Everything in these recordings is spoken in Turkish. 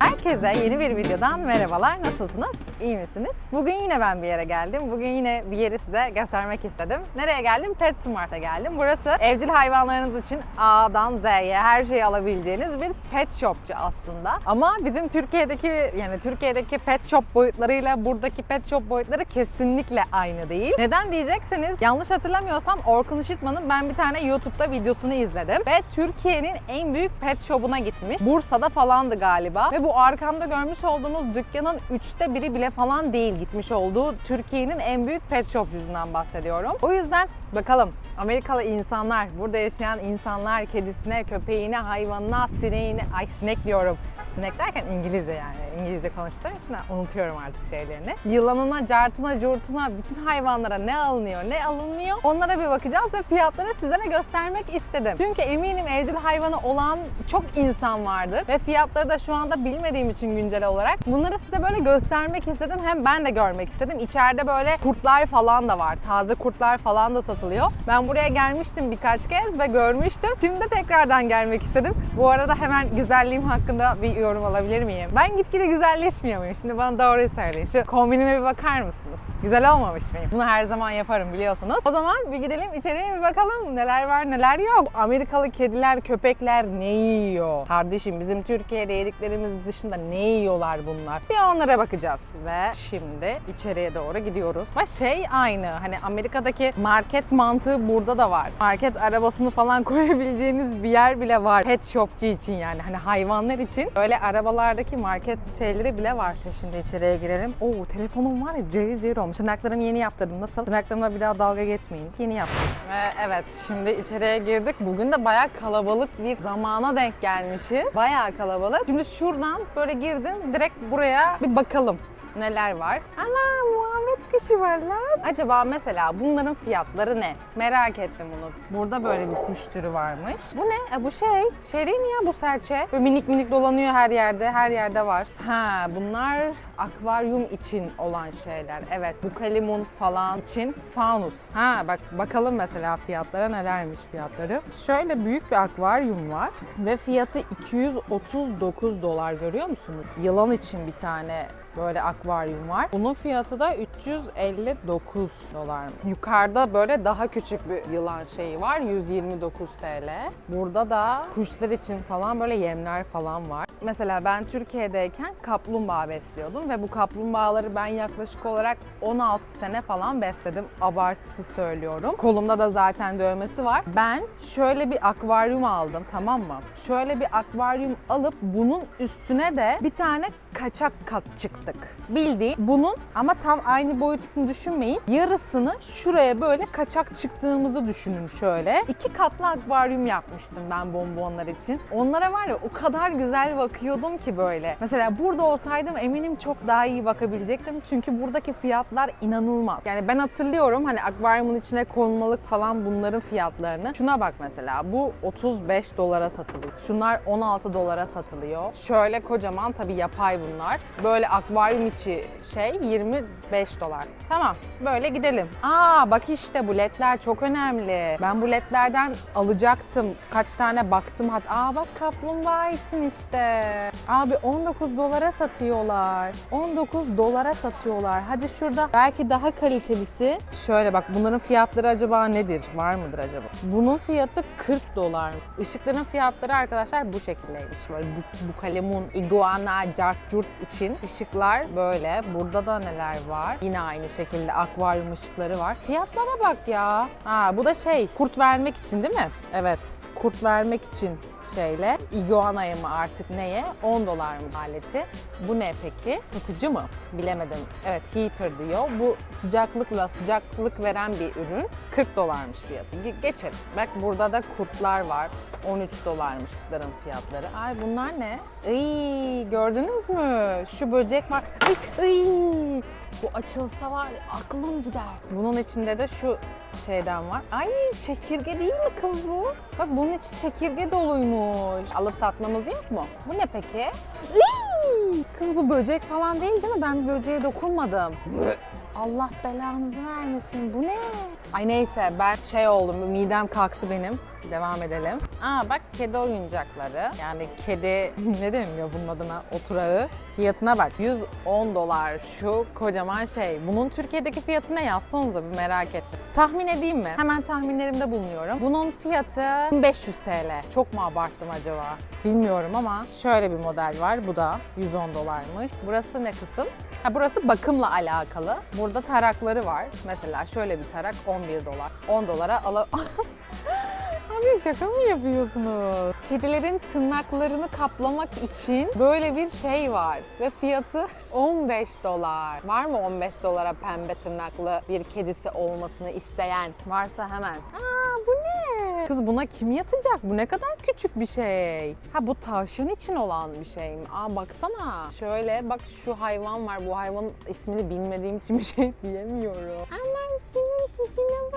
Herkese yeni bir videodan merhabalar. Nasılsınız? İyi misiniz? Bugün yine ben bir yere geldim. Bugün yine bir yeri size göstermek istedim. Nereye geldim? PetSmart'a geldim. Burası evcil hayvanlarınız için A'dan Z'ye her şeyi alabileceğiniz bir pet shopçu aslında. Ama bizim Türkiye'deki yani Türkiye'deki pet shop boyutlarıyla buradaki pet shop boyutları kesinlikle aynı değil. Neden diyecekseniz yanlış hatırlamıyorsam Orkun Işıtman'ın ben bir tane YouTube'da videosunu izledim ve Türkiye'nin en büyük pet shop'una gitmiş. Bursa'da falandı galiba ve bu arkamda görmüş olduğunuz dükkanın üçte biri bile falan değil gitmiş olduğu Türkiye'nin en büyük pet shopçusundan bahsediyorum. O yüzden bakalım Amerikalı insanlar, burada yaşayan insanlar kedisine, köpeğine, hayvanına, sineğine, ay sinek diyorum. Sinek derken İngilizce yani. İngilizce konuştuğum için unutuyorum artık şeylerini. Yılanına, cartına, curtuna, bütün hayvanlara ne alınıyor, ne alınmıyor onlara bir bakacağız ve fiyatları sizlere göstermek istedim. Çünkü eminim evcil hayvanı olan çok insan vardır ve fiyatları da şu anda bilmediğim için güncel olarak bunları size böyle göstermek istedim. Hem ben de görmek istedim. İçeride böyle kurtlar falan da var. Taze kurtlar falan da satılıyor. Ben buraya gelmiştim birkaç kez ve görmüştüm. Şimdi de tekrardan gelmek istedim. Bu arada hemen güzelliğim hakkında bir yorum alabilir miyim? Ben gitgide güzelleşmiyor muyum? Şimdi bana doğruyu söyleyin. Şu kombinime bir bakar mısınız? Güzel olmamış mıyım? Bunu her zaman yaparım biliyorsunuz. O zaman bir gidelim içeriye bir bakalım neler var neler yok. Amerikalı kediler, köpekler ne yiyor? Kardeşim bizim Türkiye'de yediklerimiz dışında ne yiyorlar bunlar? Bir onlara bakacağız. Ve şimdi içeriye doğru gidiyoruz. Ve şey aynı hani Amerika'daki market mantığı burada da var. Market arabasını falan koyabileceğiniz bir yer bile var. Pet shopçu için yani hani hayvanlar için. Öyle arabalardaki market şeyleri bile var. Şimdi içeriye girelim. Oo telefonum var ya cayır cayır olmuş. Tırnaklarımı yeni yaptırdım. Nasıl? Tırnaklarımla bir daha dalga geçmeyin. Yeni yaptım. Ve evet şimdi içeriye girdik. Bugün de bayağı kalabalık bir zamana denk gelmişiz. Bayağı kalabalık. Şimdi şuradan böyle girdim. Direkt buraya bir bakalım neler var. Ana Muhammed kuşu var lan. Acaba mesela bunların fiyatları ne? Merak ettim bunu. Burada böyle bir kuş türü varmış. Bu ne? E, bu şey, değil mi ya bu serçe? Böyle minik minik dolanıyor her yerde, her yerde var. Ha bunlar akvaryum için olan şeyler. Evet bu kalimun falan için fanus. Ha bak bakalım mesela fiyatlara nelermiş fiyatları. Şöyle büyük bir akvaryum var ve fiyatı 239 dolar görüyor musunuz? Yılan için bir tane böyle akvaryum var. Bunun fiyatı da 359 dolar. Yukarıda böyle daha küçük bir yılan şeyi var. 129 TL. Burada da kuşlar için falan böyle yemler falan var. Mesela ben Türkiye'deyken kaplumbağa besliyordum ve bu kaplumbağaları ben yaklaşık olarak 16 sene falan besledim. Abartısı söylüyorum. Kolumda da zaten dövmesi var. Ben şöyle bir akvaryum aldım tamam mı? Şöyle bir akvaryum alıp bunun üstüne de bir tane kaçak kat çıktık. Bildiğin bunun ama tam aynı boyutunu düşünmeyin. Yarısını şuraya böyle kaçak çıktığımızı düşünün şöyle. İki katlı akvaryum yapmıştım ben bonbonlar için. Onlara var ya o kadar güzel bakıyordum ki böyle. Mesela burada olsaydım eminim çok daha iyi bakabilecektim. Çünkü buradaki fiyatlar inanılmaz. Yani ben hatırlıyorum hani akvaryumun içine konmalık falan bunların fiyatlarını. Şuna bak mesela bu 35 dolara satılıyor. Şunlar 16 dolara satılıyor. Şöyle kocaman tabii yapay bunlar. Böyle akvaryum içi şey 25 dolar. Tamam böyle gidelim. Aa bak işte bu ledler çok önemli. Ben bu ledlerden alacaktım. Kaç tane baktım hatta. Aa bak kaplumbağa için işte. Abi 19 dolara satıyorlar. 19 dolara satıyorlar. Hadi şurada belki daha kalitelisi. Şöyle bak bunların fiyatları acaba nedir? Var mıdır acaba? Bunun fiyatı 40 dolar. Işıkların fiyatları arkadaşlar bu şekildeymiş. Böyle bu, bu kalemun, iguana, cart curt için ışıklar böyle. Burada da neler var? Yine aynı şekilde akvaryum ışıkları var. Fiyatlara bak ya. Ha bu da şey kurt vermek için değil mi? Evet. Kurt vermek için şeyle iguanaya mı artık neye 10 dolar mı aleti. Bu ne peki? Satıcı mı? Bilemedim. Evet heater diyor. Bu sıcaklıkla sıcaklık veren bir ürün. 40 dolarmış fiyatı. Ge- Geçelim. Bak burada da kurtlar var. 13 dolarmış kurtların fiyatları. Ay bunlar ne? Iy, gördünüz mü? Şu böcek bak. Ay, ay. Bu açılsa var aklım gider. Bunun içinde de şu şeyden var. Ay çekirge değil mi kız bu? Bak bunun içi çekirge doluymuş. Koymuş. Alıp tatmamız yok mu? Bu ne peki? Kız bu böcek falan değil değil mi? Ben böceğe dokunmadım. Allah belanızı vermesin. Bu ne? Ay neyse ben şey oldum. Midem kalktı benim. Devam edelim. Aa bak kedi oyuncakları. Yani kedi ne deniliyor bunun adına? Oturağı. Fiyatına bak. 110 dolar şu kocaman şey. Bunun Türkiye'deki fiyatı ne yazsanıza bir merak ettim. Tahmin edeyim mi? Hemen tahminlerimde bulunuyorum. Bunun fiyatı 500 TL. Çok mu abarttım acaba? Bilmiyorum ama şöyle bir model var. Bu da 110 dolarmış. Burası ne kısım? Ha, burası bakımla alakalı. Burada tarakları var. Mesela şöyle bir tarak 11 dolar. 10 dolara ala... Abi şaka mı yapıyorsunuz? Kedilerin tırnaklarını kaplamak için böyle bir şey var ve fiyatı 15 dolar. Var mı 15 dolara pembe tırnaklı bir kedisi olmasını isteyen? Varsa hemen. Aa Kız buna kim yatacak? Bu ne kadar küçük bir şey. Ha bu tavşan için olan bir şey mi? Aa baksana. Şöyle bak şu hayvan var. Bu hayvanın ismini bilmediğim için bir şey diyemiyorum. Sesine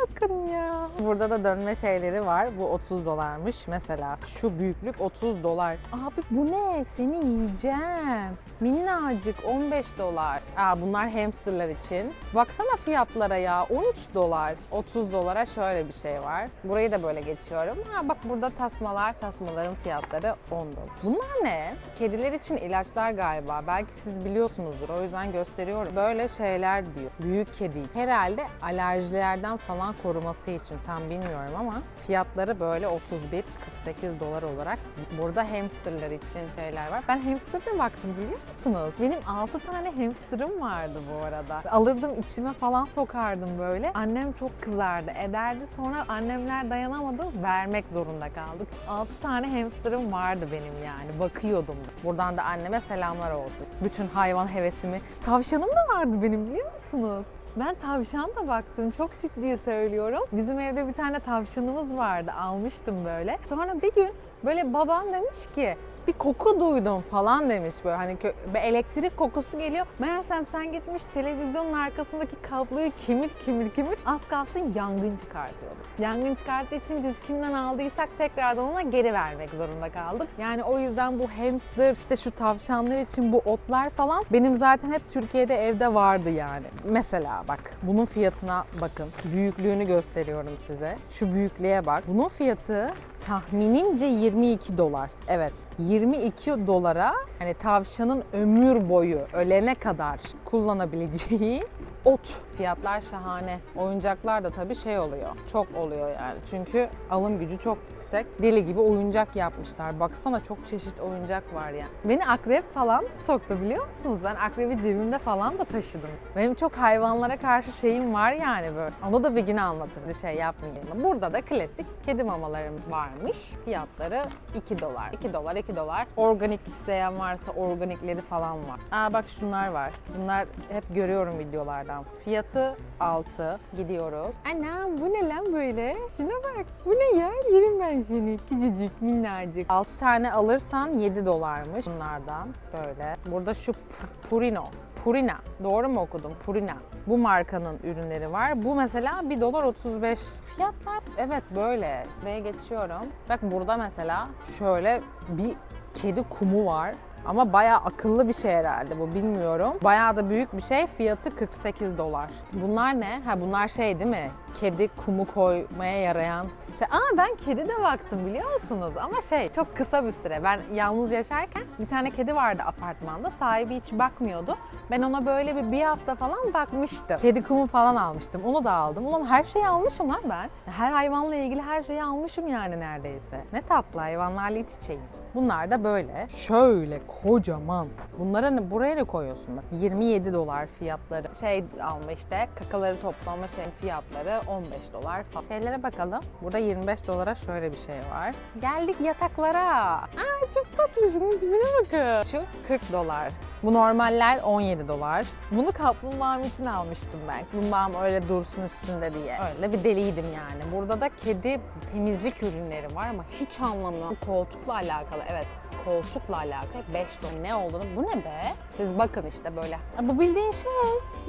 bakın ya. Burada da dönme şeyleri var. Bu 30 dolarmış mesela. Şu büyüklük 30 dolar. Abi bu ne? Seni yiyeceğim. Minnacık 15 dolar. Aa bunlar hamsterlar için. Baksana fiyatlara ya 13 dolar. 30 dolara şöyle bir şey var. Burayı da böyle geçiyorum. Ha bak burada tasmalar. Tasmaların fiyatları 10 dolar. Bunlar ne? Kediler için ilaçlar galiba. Belki siz biliyorsunuzdur. O yüzden gösteriyorum. Böyle şeyler diyor. Büyük kedi. Herhalde alerjilerden falan koruması için tam bilmiyorum ama fiyatları böyle 31 48 dolar olarak. Burada hamsterlar için şeyler var. Ben hamster'da baktım biliyor musunuz? Benim 6 tane hamsterım vardı bu arada. Alırdım içime falan sokardım böyle. Annem çok kızardı, ederdi. Sonra annemler dayanamadı, vermek zorunda kaldık. 6 tane hamsterım vardı benim yani. Bakıyordum. da. Buradan da anneme selamlar olsun. Bütün hayvan hevesimi. Tavşanım da vardı benim biliyor musunuz? Ben tavşan da baktım. Çok ciddi söylüyorum. Bizim evde bir tane tavşanımız vardı. Almıştım böyle. Sonra bir gün böyle babam demiş ki bir koku duydum falan demiş böyle hani elektrik kokusu geliyor. Meğersem sen gitmiş televizyonun arkasındaki kabloyu kimir kimir kimir az kalsın yangın çıkartıyordu. Yangın çıkarttığı için biz kimden aldıysak tekrardan ona geri vermek zorunda kaldık. Yani o yüzden bu hamster işte şu tavşanlar için bu otlar falan benim zaten hep Türkiye'de evde vardı yani. Mesela bak bunun fiyatına bakın. Büyüklüğünü gösteriyorum size. Şu büyüklüğe bak. Bunun fiyatı tahminimce 22 dolar. Evet 22 dolara hani tavşanın ömür boyu ölene kadar kullanabileceği ot. Fiyatlar şahane. Oyuncaklar da tabii şey oluyor. Çok oluyor yani. Çünkü alım gücü çok yüksek. Deli gibi oyuncak yapmışlar. Baksana çok çeşit oyuncak var ya. Beni akrep falan soktu biliyor musunuz? Ben akrebi cebimde falan da taşıdım. Benim çok hayvanlara karşı şeyim var yani böyle. Onu da bir gün anlatır. Şey yapmayayım. Burada da klasik kedi mamalarım varmış. Fiyatları 2 dolar. 2 dolar, 2 dolar. Organik isteyen varsa organikleri falan var. Aa bak şunlar var. Bunlar hep görüyorum videolardan. Fiyatı 6. Gidiyoruz. Anam bu ne lan böyle? Şuna bak. Bu ne ya? Yerim ben seni. Küçücük, minnacık. 6 tane alırsan 7 dolarmış bunlardan. Böyle. Burada şu Pu- Purino. Purina. Doğru mu okudum? Purina. Bu markanın ürünleri var. Bu mesela 1 dolar 35. Fiyatlar evet böyle. Buraya geçiyorum. Bak burada mesela şöyle bir kedi kumu var. Ama bayağı akıllı bir şey herhalde bu bilmiyorum. Bayağı da büyük bir şey. Fiyatı 48 dolar. Bunlar ne? Ha bunlar şey değil mi? Kedi kumu koymaya yarayan. Şey, aa ben kedi de baktım biliyor musunuz? Ama şey çok kısa bir süre. Ben yalnız yaşarken bir tane kedi vardı apartmanda. Sahibi hiç bakmıyordu. Ben ona böyle bir bir hafta falan bakmıştım. Kedi kumu falan almıştım. Onu da aldım. Ulan her şeyi almışım lan ben. Her hayvanla ilgili her şeyi almışım yani neredeyse. Ne tatlı hayvanlarla iç içeyim. Bunlar da böyle. Şöyle kocaman. Bunlara ne, buraya ne koyuyorsun bak? 27 dolar fiyatları. Şey alma işte kakaları toplama şey fiyatları 15 dolar falan. Şeylere bakalım. Burada 25 dolara şöyle bir şey var. Geldik yataklara. Aa çok tatlı şunun tipine bakın. Şu 40 dolar. Bu normaller 17 dolar. Bunu kaplumbağam için almıştım ben. Kaplumbağam öyle dursun üstünde diye. Öyle bir deliydim yani. Burada da kedi temizlik ürünleri var ama hiç anlamıyorum. Bu koltukla alakalı evet. Koltukla alakalı 5 dolar ne olduğunu bu ne be? Siz bakın işte böyle. Bu bildiğin şey.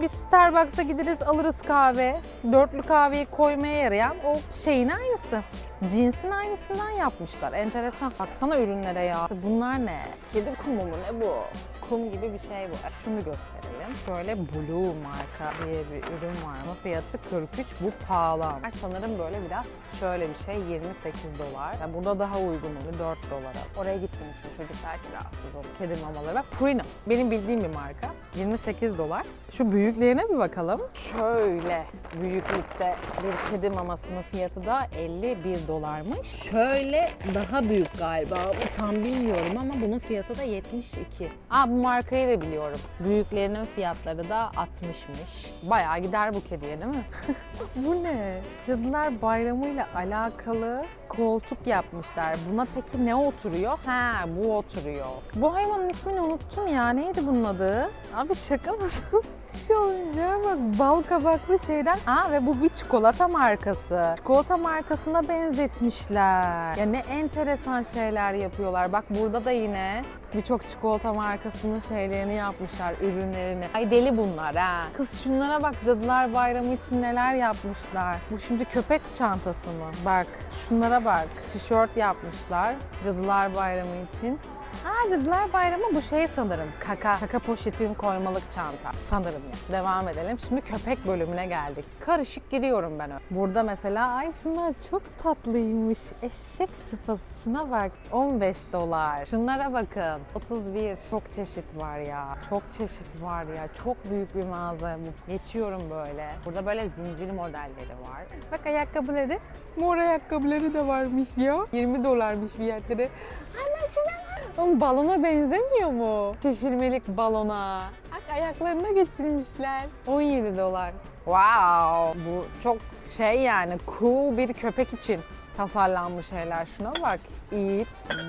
Biz Starbucks'a gideriz alırız kahve. Dörtlü kahveyi koymaya yarayan o şeyin aynısı. Cinsin aynısından yapmışlar. Enteresan. Baksana ürünlere ya. Bunlar ne? Kedi kumu mu ne bu? Kum gibi bir şey bu. Şunu gösterelim. Şöyle Blue marka diye bir ürün var ama fiyatı 43. Bu pahalı ama. Sanırım böyle biraz şöyle bir şey 28 dolar. Ya burada daha uygun oluyor 4 dolara. Oraya gittiğim için çocuk belki rahatsız olur. Kedi mamaları. Bak Purina. Benim bildiğim bir marka. 28 dolar. Şu büyüklerine bir bakalım. Şöyle büyüklükte bir kedi mamasının fiyatı da 51 dolarmış. Şöyle daha büyük galiba. Bu tam bilmiyorum ama bunun fiyatı da 72. Aa bu markayı da biliyorum. Büyüklerinin fiyatları da 60'mış. Bayağı gider bu kediye değil mi? bu ne? Cadılar Bayramı'yla alakalı koltuk yapmışlar. Buna peki ne oturuyor? Ha bu oturuyor. Bu hayvanın ismini unuttum ya. Neydi bunun adı? Abi şaka mısın? Şu oyuncağa bak bal kabaklı şeyden. Aa ve bu bir çikolata markası. Çikolata markasına benzetmişler. Ya ne enteresan şeyler yapıyorlar. Bak burada da yine birçok çikolata markasının şeylerini yapmışlar, ürünlerini. Ay deli bunlar ha. Kız şunlara bak Cadılar Bayramı için neler yapmışlar. Bu şimdi köpek çantası mı? Bak şunlara bak. Tişört yapmışlar Cadılar Bayramı için. Aa Cadılar Bayramı bu şey sanırım. Kaka. Kaka poşetin koymalık çanta. Sanırım ya. Devam edelim. Şimdi köpek bölümüne geldik. Karışık giriyorum ben. Burada mesela ay şunlar çok tatlıymış. Eşek sıpası. Şuna bak. 15 dolar. Şunlara bakın. 31. Çok çeşit var ya. Çok çeşit var ya. Çok büyük bir mağaza bu. Geçiyorum böyle. Burada böyle zincir modelleri var. Bak ayakkabıları. Mor ayakkabıları da varmış ya. 20 dolarmış fiyatları. Anne şuna. Oğlum balona benzemiyor mu? Şişirmelik balona. Bak ayaklarına geçirmişler. 17 dolar. Wow. Bu çok şey yani cool bir köpek için tasarlanmış şeyler. Şuna bak. Eat,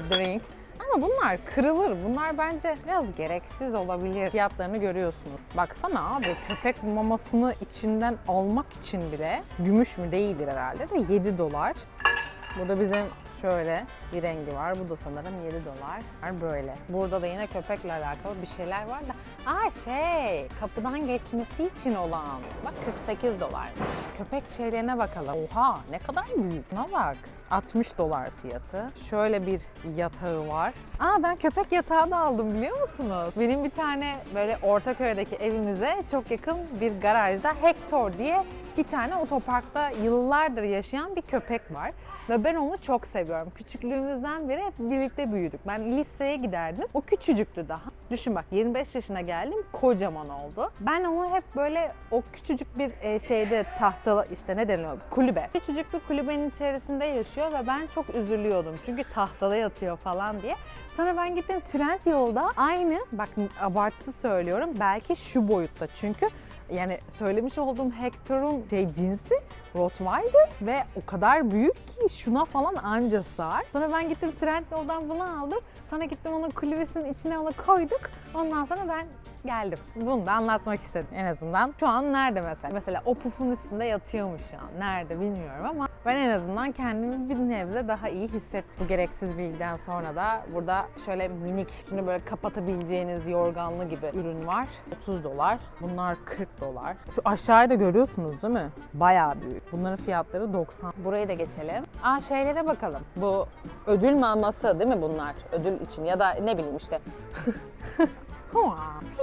drink. Ama bunlar kırılır. Bunlar bence biraz gereksiz olabilir. Fiyatlarını görüyorsunuz. Baksana abi köpek mamasını içinden almak için bile gümüş mü değildir herhalde de 7 dolar. Burada bizim şöyle bir rengi var. Bu da sanırım 7 dolar. Böyle. Burada da yine köpekle alakalı bir şeyler var da. Aa şey, kapıdan geçmesi için olan. Bak 48 dolarmış. Köpek şeylerine bakalım. Oha ne kadar büyük. Buna bak. 60 dolar fiyatı. Şöyle bir yatağı var. Aa ben köpek yatağı da aldım biliyor musunuz? Benim bir tane böyle Ortaköy'deki evimize çok yakın bir garajda Hector diye bir tane otoparkta yıllardır yaşayan bir köpek var. Ve ben onu çok seviyorum. Küçüklüğümüzden beri hep birlikte büyüdük. Ben liseye giderdim. O küçücüktü daha. Düşün bak 25 yaşına geldim kocaman oldu. Ben onu hep böyle o küçücük bir e, şeyde tahta işte ne deniyor kulübe. Küçücük bir kulübenin içerisinde yaşıyor ve ben çok üzülüyordum. Çünkü tahtada yatıyor falan diye. Sonra ben gittim trend yolda aynı bak abartı söylüyorum belki şu boyutta çünkü yani söylemiş olduğum Hector'un şey cinsi Rottweiler ve o kadar büyük ki şuna falan anca sığar. Sonra ben gittim Trendyol'dan bunu aldım. Sonra gittim onun kulübesinin içine onu koyduk. Ondan sonra ben geldim. Bunu da anlatmak istedim en azından. Şu an nerede mesela? Mesela o pufun üstünde yatıyormuş şu an. Nerede bilmiyorum ama ben en azından kendimi bir nebze daha iyi hissettim. Bu gereksiz bilgiden sonra da burada şöyle minik, şimdi böyle kapatabileceğiniz yorganlı gibi ürün var. 30 dolar. Bunlar 40 dolar. Şu aşağıya da görüyorsunuz değil mi? Bayağı büyük. Bunların fiyatları 90. Burayı da geçelim. Aa şeylere bakalım. Bu ödül maması değil mi bunlar? Ödül için ya da ne bileyim işte.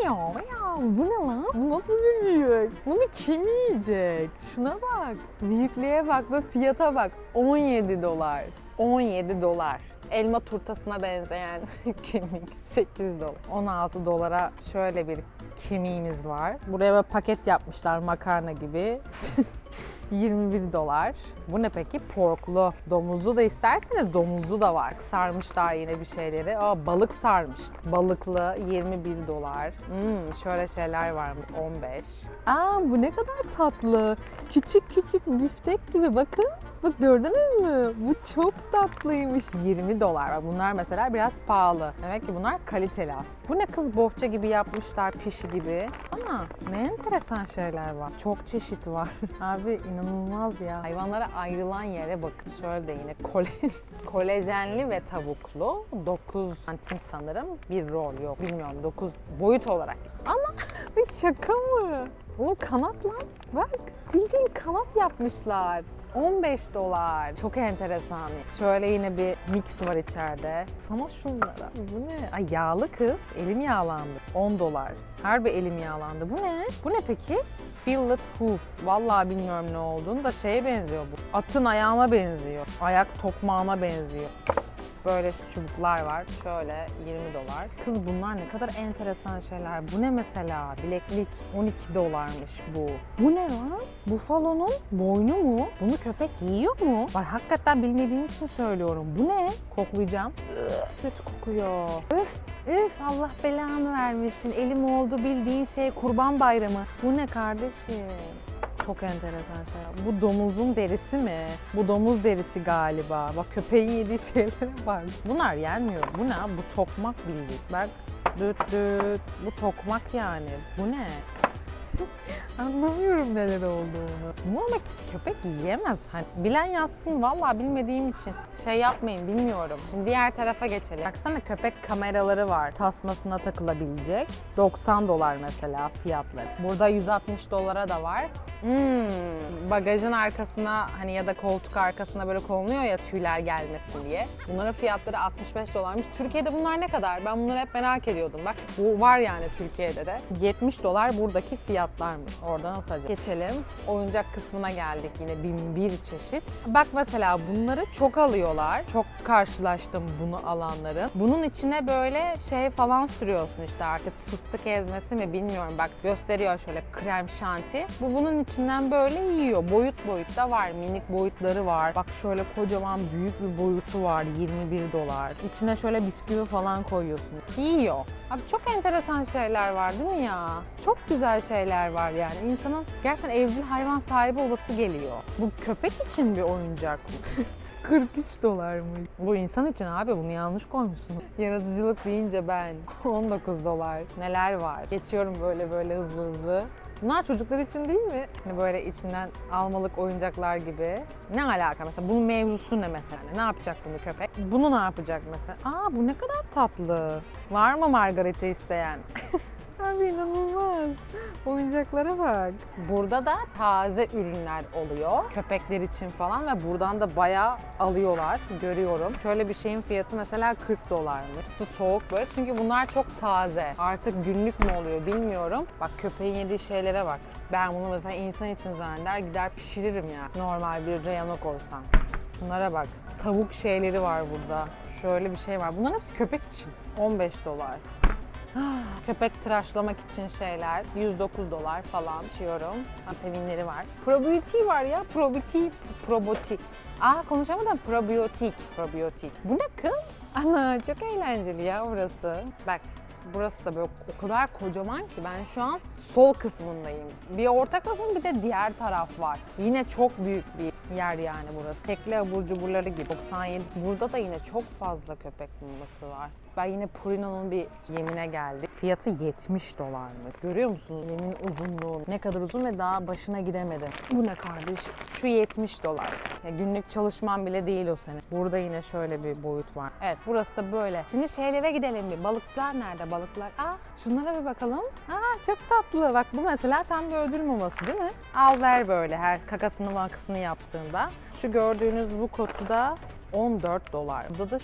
ya, ya, bu ne lan? Bu nasıl bir büyük? Bunu kim yiyecek? Şuna bak. Büyüklüğe bak ve fiyata bak. 17 dolar. 17 dolar. Elma turtasına benzeyen kemik 8 dolar. 16 dolara şöyle bir kemiğimiz var. Buraya böyle paket yapmışlar makarna gibi. 21 dolar. Bu ne peki? Porklu. Domuzlu da isterseniz domuzlu da var. Sarmışlar yine bir şeyleri. Aa, balık sarmış. Balıklı 21 dolar. Hmm, şöyle şeyler var 15. Aa bu ne kadar tatlı. Küçük küçük biftek gibi bakın. Bak gördünüz mü? Bu çok tatlıymış. 20 dolar. Bunlar mesela biraz pahalı. Demek ki bunlar kaliteli aslında. Bu ne kız bohça gibi yapmışlar pişi gibi. Sana ne enteresan şeyler var. Çok çeşit var. Abi İnanılmaz ya. Hayvanlara ayrılan yere bakın. Şöyle de yine kole, kolajenli ve tavuklu 9 santim sanırım bir rol yok. Bilmiyorum 9 boyut olarak. Ama ay şaka mı? Oğlum kanat lan. Bak bildiğin kanat yapmışlar. 15 dolar. Çok enteresan. Şöyle yine bir mix var içeride. Sana şunlara. Bu ne? Ay yağlı kız. Elim yağlandı. 10 dolar. Harbi elim yağlandı. Bu ne? Bu ne peki? Fillet hoof. Vallahi bilmiyorum ne olduğunu da şeye benziyor bu. Atın ayağına benziyor. Ayak tokmağına benziyor. Böyle çubuklar var. Şöyle 20 dolar. Kız bunlar ne kadar enteresan şeyler. Bu ne mesela? Bileklik 12 dolarmış bu. Bu ne lan? Bufalonun boynu mu? Bunu köpek yiyor mu? Bak hakikaten bilmediğim için söylüyorum. Bu ne? Koklayacağım. Kötü kokuyor. Öf Üf Allah belanı vermesin. Elim oldu bildiğin şey kurban bayramı. Bu ne kardeşim? Çok enteresan şey. Bu domuzun derisi mi? Bu domuz derisi galiba. Bak köpeğin yediği şeylere bak. Bunlar yenmiyor. Bu ne? Bu tokmak bildik. Bak düt düt. Bu tokmak yani. Bu ne? Anlamıyorum neler olduğunu. Bu ama köpek yiyemez. Hani bilen yazsın vallahi bilmediğim için. Şey yapmayın bilmiyorum. Şimdi diğer tarafa geçelim. Baksana köpek kameraları var. Tasmasına takılabilecek. 90 dolar mesela fiyatları. Burada 160 dolara da var. Hmm, bagajın arkasına hani ya da koltuk arkasına böyle konuluyor ya tüyler gelmesin diye. Bunların fiyatları 65 dolarmış. Türkiye'de bunlar ne kadar? Ben bunları hep merak ediyordum. Bak bu var yani Türkiye'de de. 70 dolar buradaki fiyatlarmış. Oradan nasıl acaba? Geçelim. Oyuncak kısmına geldik yine bin bir çeşit. Bak mesela bunları çok alıyorlar. Çok karşılaştım bunu alanların. Bunun içine böyle şey falan sürüyorsun işte artık fıstık ezmesi mi bilmiyorum. Bak gösteriyor şöyle krem şanti. Bu bunun içinden böyle yiyor. Boyut boyut da var. Minik boyutları var. Bak şöyle kocaman büyük bir boyutu var. 21 dolar. İçine şöyle bisküvi falan koyuyorsun. Yiyor. Abi çok enteresan şeyler var değil mi ya? Çok güzel şeyler var yani. İnsanın gerçekten evcil hayvan sahibi olası geliyor. Bu köpek için bir oyuncak mı? 43 dolarmış. Bu insan için abi bunu yanlış koymuşsunuz. Yaratıcılık deyince ben 19 dolar. Neler var? Geçiyorum böyle böyle hızlı hızlı. Bunlar çocuklar için değil mi? Hani böyle içinden almalık oyuncaklar gibi. Ne alaka mesela? Bunun mevzusu ne mesela? Ne yapacak bunu köpek? Bunu ne yapacak mesela? Aa bu ne kadar tatlı. Var mı margarita isteyen? Abi inanılmaz. Oyuncaklara bak. Burada da taze ürünler oluyor. Köpekler için falan ve buradan da bayağı alıyorlar. Görüyorum. Şöyle bir şeyin fiyatı mesela 40 dolarmış. Su soğuk böyle. Çünkü bunlar çok taze. Artık günlük mü oluyor bilmiyorum. Bak köpeğin yediği şeylere bak. Ben bunu mesela insan için zanneder gider pişiririm ya. Normal bir reyanok olsam. Bunlara bak. Tavuk şeyleri var burada. Şöyle bir şey var. Bunların hepsi köpek için. 15 dolar. Köpek tıraşlamak için şeyler 109 dolar falan diyorum. Vitaminleri var. Probiyotik var ya. Probiyotik. Probotik. Aa konuşamadım. Probiyotik. Probiyotik. Bu ne kız? Ana çok eğlenceli ya burası. Bak burası da böyle o kadar kocaman ki ben şu an sol kısmındayım. Bir orta kısım bir de diğer taraf var. Yine çok büyük bir yer yani burası. Tekli abur cuburları gibi. 97. Burada da yine çok fazla köpek maması var. Ben yine Purino'nun bir yemine geldik. Fiyatı 70 dolarmış. Görüyor musunuz yemin uzunluğunu? Ne kadar uzun ve daha başına gidemedim. Bu ne kardeş? Şu 70 dolar. Ya günlük çalışmam bile değil o sene. Burada yine şöyle bir boyut var. Evet burası da böyle. Şimdi şeylere gidelim bir. Balıklar nerede balıklar? Aa şunlara bir bakalım. Aa çok tatlı. Bak bu mesela tam bir ödül maması değil mi? Al ver böyle her kakasını makasını yaptığında. Şu gördüğünüz bu kutuda 14 dolar. Burada da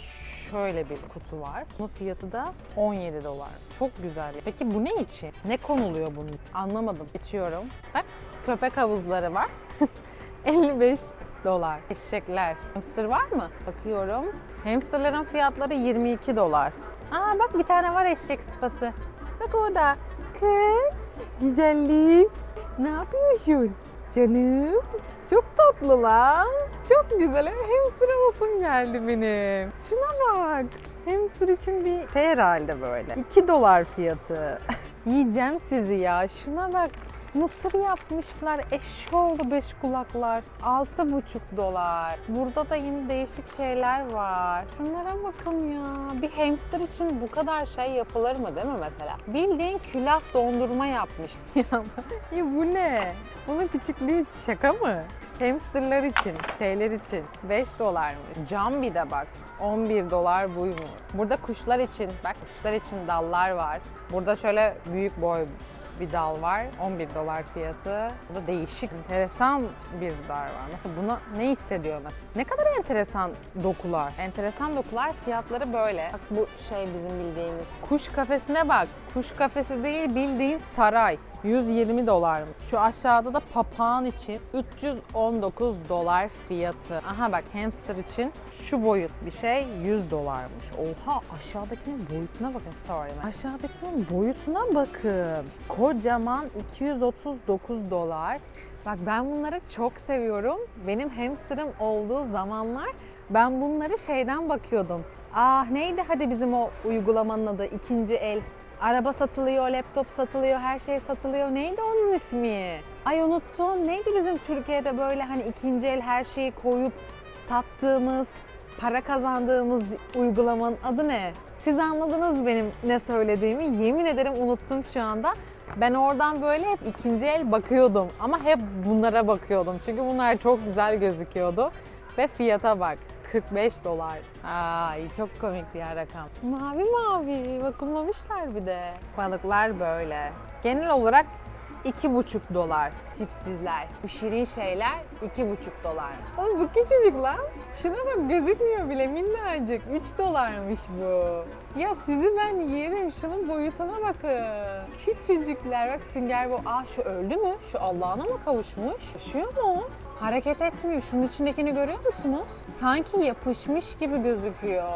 şöyle bir kutu var. Bunun fiyatı da 17 dolar. Çok güzel. Peki bu ne için? Ne konuluyor bunun? Anlamadım. Geçiyorum. Bak köpek havuzları var. 55 dolar. Eşekler. Hamster var mı? Bakıyorum. Hamsterların fiyatları 22 dolar. Aa bak bir tane var eşek sıpası. Bak orada. Kız. Güzellik. Ne yapıyorsun? Canım. Çok tatlı lan. Çok güzel. Hamster alasım geldi benim. Şuna bak. Hamster için bir şey herhalde böyle. 2 dolar fiyatı. Yiyeceğim sizi ya. Şuna bak. Mısır yapmışlar. Eşşoğlu beş kulaklar. 6,5 dolar. Burada da yine değişik şeyler var. Şunlara bakın ya. Bir hamster için bu kadar şey yapılır mı değil mi mesela? Bildiğin külah dondurma yapmış. ya bu ne? Bunun küçüklüğü şaka mı? Hamsterlar için, şeyler için 5 dolarmış. Cam bir de bak. 11 dolar buymuş. Burada kuşlar için, bak kuşlar için dallar var. Burada şöyle büyük boy bir dal var. 11 dolar fiyatı. Bu da değişik, enteresan bir dar var. Mesela buna ne hissediyor mesela? Ne kadar enteresan dokular. Enteresan dokular fiyatları böyle. Bak bu şey bizim bildiğimiz. Kuş kafesine bak. Kuş kafesi değil bildiğin saray. 120 dolar. Şu aşağıda da papağan için 319 dolar fiyatı. Aha bak hamster için şu boyut bir şey 100 dolarmış. Oha aşağıdakinin boyutuna bakın. Sorry. man. Aşağıdakinin boyutuna bakın. Kocaman 239 dolar. Bak ben bunları çok seviyorum. Benim hamsterım olduğu zamanlar ben bunları şeyden bakıyordum. Ah neydi hadi bizim o uygulamanın adı ikinci el. Araba satılıyor, laptop satılıyor, her şey satılıyor. Neydi onun ismi? Ay unuttum. Neydi bizim Türkiye'de böyle hani ikinci el her şeyi koyup sattığımız, para kazandığımız uygulamanın adı ne? Siz anladınız benim ne söylediğimi. Yemin ederim unuttum şu anda. Ben oradan böyle hep ikinci el bakıyordum ama hep bunlara bakıyordum. Çünkü bunlar çok güzel gözüküyordu. Ve fiyata bak. 45 dolar. Ay çok komik ya rakam. Mavi mavi vakumlamışlar bir de. Balıklar böyle. Genel olarak 2,5 dolar tipsizler. Bu şirin şeyler 2,5 dolar. Oğlum bu küçücük lan. Şuna bak gözükmüyor bile minnacık. 3 dolarmış bu. Ya sizi ben yerim. Şunun boyutuna bakın. Küçücükler. Bak sünger bu. Aa şu öldü mü? Şu Allah'ına mı kavuşmuş? Yaşıyor mu? Hareket etmiyor. Şunun içindekini görüyor musunuz? Sanki yapışmış gibi gözüküyor.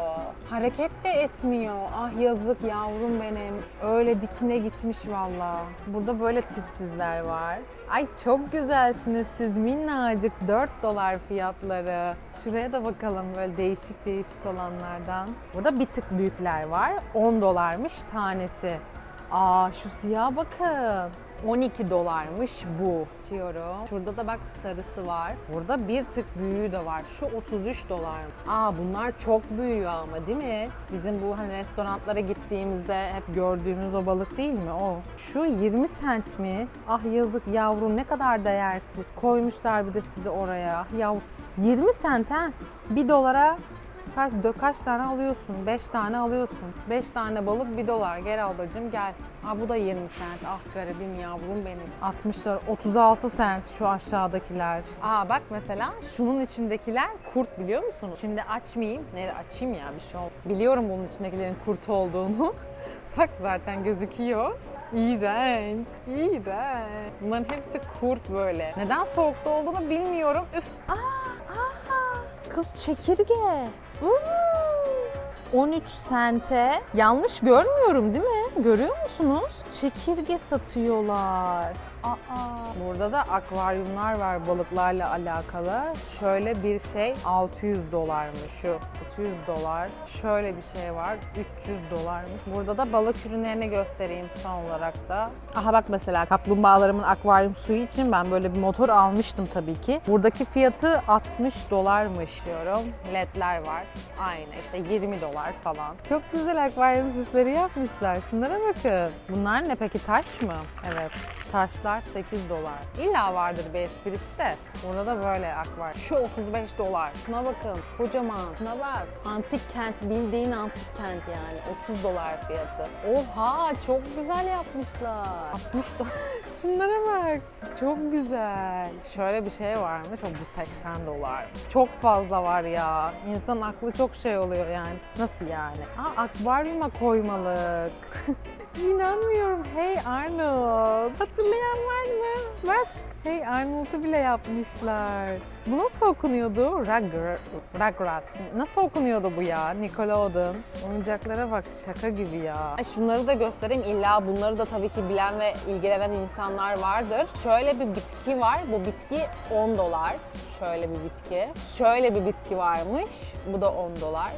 Hareket de etmiyor. Ah yazık yavrum benim. Öyle dikine gitmiş valla. Burada böyle tipsizler var. Ay çok güzelsiniz siz minnacık 4 dolar fiyatları. Şuraya da bakalım böyle değişik değişik olanlardan. Burada bir tık büyükler var. 10 dolarmış tanesi. Aa şu siyah bakın. 12 dolarmış bu. Diyorum. Şurada da bak sarısı var. Burada bir tık büyüğü de var. Şu 33 dolar. Aa bunlar çok büyüyor ama değil mi? Bizim bu hani restoranlara gittiğimizde hep gördüğümüz o balık değil mi? O. Şu 20 sent mi? Ah yazık yavrum ne kadar değersiz. Koymuşlar bir de sizi oraya. Ya 20 sent ha. 1 dolara Kaç, kaç tane alıyorsun? 5 tane alıyorsun. 5 tane balık 1 dolar. Gel ablacığım gel. Aa bu da 20 sent. Ah garibim yavrum benim. 60'lar 36 sent şu aşağıdakiler. Aa bak mesela şunun içindekiler kurt biliyor musunuz? Şimdi açmayayım. Ne açayım ya bir şey ol. Biliyorum bunun içindekilerin kurt olduğunu. bak zaten gözüküyor. İğrenç, iğrenç. Bunların hepsi kurt böyle. Neden soğukta olduğunu bilmiyorum. Üf. Aa, kız çekirge. Uuu. 13 sente. Yanlış görmüyorum değil mi? Görüyor musunuz? Çekirge satıyorlar. Aa, burada da akvaryumlar var balıklarla alakalı. Şöyle bir şey 600 dolarmış şu. 600 dolar. Şöyle bir şey var 300 dolarmış. Burada da balık ürünlerini göstereyim son olarak da. Aha bak mesela kaplumbağalarımın akvaryum suyu için ben böyle bir motor almıştım tabii ki. Buradaki fiyatı 60 dolarmış diyorum. Ledler var. Aynı işte 20 dolar falan. Çok güzel akvaryum süsleri yapmışlar. Şunlara bakın. Bunlar ne peki taş mı? Evet. Taşlar 8 dolar. İlla vardır bir esprisi de. Burada da böyle akvaryum. Şu 35 dolar. Şuna bakın. Kocaman. Şuna bak. Antik kent. Bildiğin antik kent yani. 30 dolar fiyatı. Oha çok güzel yapmışlar. 60 dolar. Şunlara bak. Çok güzel. Şöyle bir şey varmış. O bu 80 dolar. Çok fazla var ya. İnsanın aklı çok şey oluyor yani. Nasıl yani? Aa akvaryuma koymalık. İnanmıyorum. Hey Arnold. Hatırlayan var mı? Bak. Hey Arnold'u bile yapmışlar. Bu nasıl okunuyordu? Rugr Rugrats. Nasıl okunuyordu bu ya? Nickelodeon. Oyuncaklara bak şaka gibi ya. Şunları da göstereyim. İlla bunları da tabii ki bilen ve ilgilenen insanlar vardır. Şöyle bir bitki var. Bu bitki 10 dolar. Şöyle bir bitki. Şöyle bir bitki varmış. Bu da 10 dolar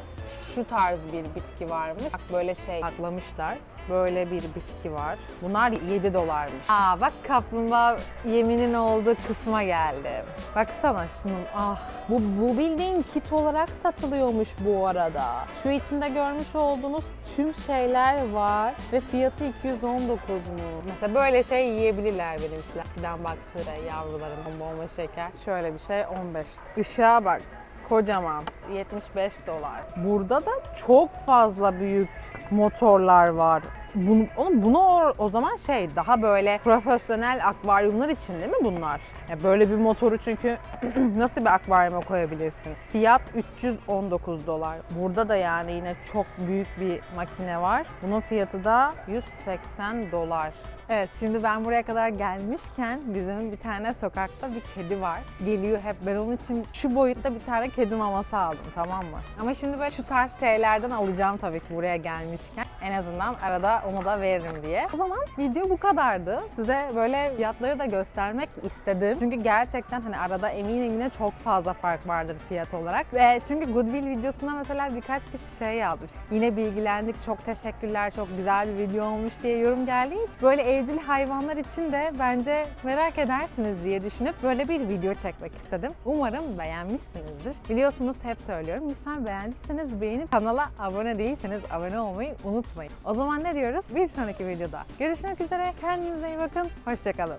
şu tarz bir bitki varmış. Bak böyle şey saklamışlar. Böyle bir bitki var. Bunlar 7 dolarmış. Aa bak kaplumbağa yeminin olduğu kısma geldim. Baksana şunun ah. Bu, bu bildiğin kit olarak satılıyormuş bu arada. Şu içinde görmüş olduğunuz tüm şeyler var ve fiyatı 219 mu? Mesela böyle şey yiyebilirler benimkiler. Eskiden baktığı yavrularım bomba şeker. Şöyle bir şey 15. Işığa bak. Kocaman. 75 dolar. Burada da çok fazla büyük motorlar var. Bunu, oğlum bunu o, o zaman şey daha böyle profesyonel akvaryumlar için değil mi bunlar? Ya böyle bir motoru çünkü nasıl bir akvaryuma koyabilirsin? Fiyat 319 dolar. Burada da yani yine çok büyük bir makine var. Bunun fiyatı da 180 dolar. Evet şimdi ben buraya kadar gelmişken bizim bir tane sokakta bir kedi var. Geliyor hep ben onun için şu boyutta bir tane kedi maması aldım tamam mı? Ama şimdi böyle şu tarz şeylerden alacağım tabii ki buraya gelmişken. En azından arada onu da veririm diye. O zaman video bu kadardı. Size böyle fiyatları da göstermek istedim. Çünkü gerçekten hani arada eminim yine çok fazla fark vardır fiyat olarak. Ve çünkü Goodwill videosunda mesela birkaç kişi şey yazmış. Yine bilgilendik, çok teşekkürler, çok güzel bir video olmuş diye yorum geldiği için böyle evcil hayvanlar için de bence merak edersiniz diye düşünüp böyle bir video çekmek istedim. Umarım beğenmişsinizdir. Biliyorsunuz hep söylüyorum. Lütfen beğendiyseniz beğenip kanala abone değilseniz abone olmayı unutmayın. O zaman ne diyoruz? Bir sonraki videoda görüşmek üzere. Kendinize iyi bakın. Hoşçakalın.